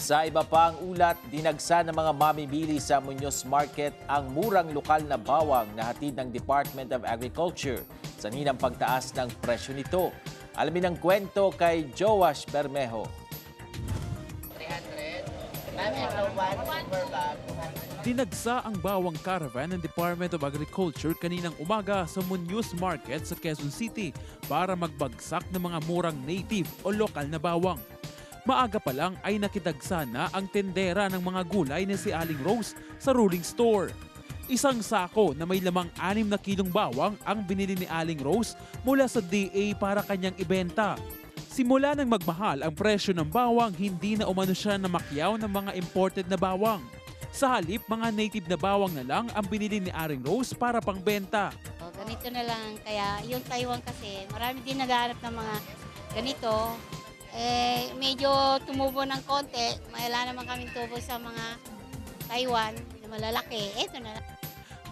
Sa iba pang ulat, dinagsa ng mga mamimili sa Muñoz Market ang murang lokal na bawang na hatid ng Department of Agriculture sa ninang pagtaas ng presyo nito. Alamin ang kwento kay Joash Bermejo. 300. Ma'am, ito one silver bag. 200. Dinagsa ang bawang caravan ng Department of Agriculture kaninang umaga sa Muñoz Market sa Quezon City para magbagsak ng mga murang native o lokal na bawang. Maaga pa lang ay nakitagsa na ang tendera ng mga gulay na si Aling Rose sa ruling store. Isang sako na may lamang 6 na kilong bawang ang binili ni Aling Rose mula sa DA para kanyang ibenta. Simula nang magmahal ang presyo ng bawang, hindi na umano siya na makyaw ng mga imported na bawang. Sa halip, mga native na bawang na lang ang binili ni Aring Rose para pangbenta. O, ganito na lang. Kaya yung Taiwan kasi, marami din naghahanap ng mga ganito. Eh, medyo tumubo ng konti. Wala naman kaming tubo sa mga Taiwan na malalaki. Ito na lang.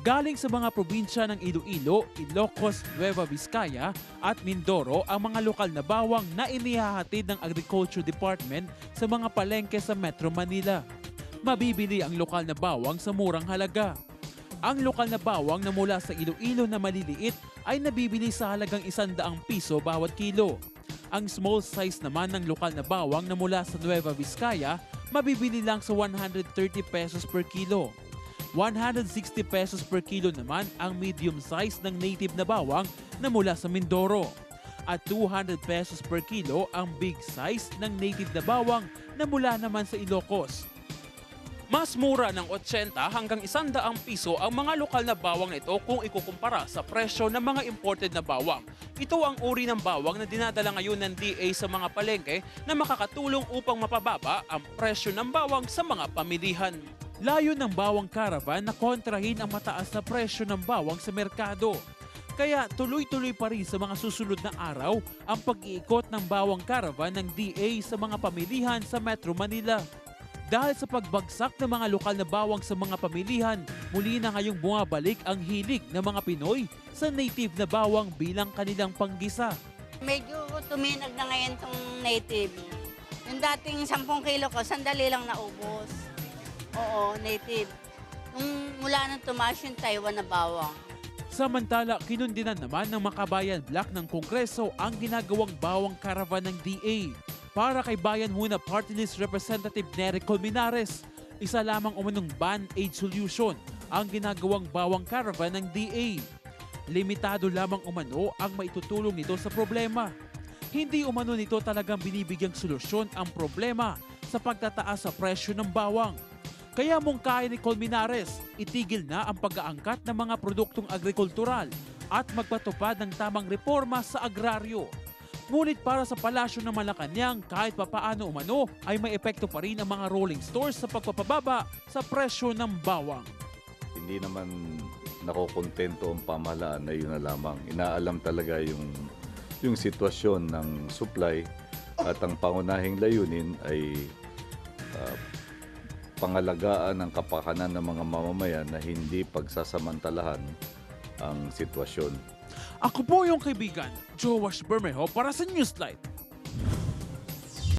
Galing sa mga probinsya ng Iloilo, Ilocos, Nueva Vizcaya at Mindoro ang mga lokal na bawang na inihahatid ng Agriculture Department sa mga palengke sa Metro Manila. Mabibili ang lokal na bawang sa murang halaga. Ang lokal na bawang na mula sa Iloilo na maliliit ay nabibili sa halagang 100 piso bawat kilo. Ang small size naman ng lokal na bawang na mula sa Nueva Vizcaya mabibili lang sa 130 pesos per kilo. 160 pesos per kilo naman ang medium size ng native na bawang na mula sa Mindoro. At 200 pesos per kilo ang big size ng native na bawang na mula naman sa Ilocos. Mas mura ng 80 hanggang 100 piso ang mga lokal na bawang na ito kung ikukumpara sa presyo ng mga imported na bawang. Ito ang uri ng bawang na dinadala ngayon ng DA sa mga palengke na makakatulong upang mapababa ang presyo ng bawang sa mga pamilihan. Layo ng bawang caravan na kontrahin ang mataas na presyo ng bawang sa merkado. Kaya tuloy-tuloy pa rin sa mga susunod na araw ang pag-iikot ng bawang caravan ng DA sa mga pamilihan sa Metro Manila. Dahil sa pagbagsak ng mga lokal na bawang sa mga pamilihan, muli na ngayong bumabalik ang hilig ng mga Pinoy sa native na bawang bilang kanilang panggisa. Medyo tuminag na ngayon tong native. Yung dating 10 kilo ko, sandali lang naubos. Oo, native. Nung mula nang tumaas yung Taiwan na bawang. Samantala, kinundinan naman ng Makabayan Black ng Kongreso ang ginagawang bawang karavan ng DA. Para kay Bayan Muna Party List Representative Nery Colmenares, isa lamang umunong ban-aid solution ang ginagawang bawang caravan ng DA. Limitado lamang umano ang maitutulong nito sa problema. Hindi umano nito talagang binibigyang solusyon ang problema sa pagtataas sa presyo ng bawang. Kaya mungkahi ni Colmenares, itigil na ang pag-aangkat ng mga produktong agrikultural at magpatupad ng tamang reforma sa agraryo. Ngunit para sa palasyo ng Malacanang, kahit papaano umano, ay may epekto pa rin ang mga rolling stores sa pagpapababa sa presyo ng bawang. Hindi naman nakokontento ang pamahalaan na yun na lamang. Inaalam talaga yung, yung sitwasyon ng supply at ang pangunahing layunin ay ah, pangalagaan ng kapakanan ng mga mamamayan na hindi pagsasamantalahan ang sitwasyon. Ako po yung kaibigan, Joash Bermejo para sa Newslight.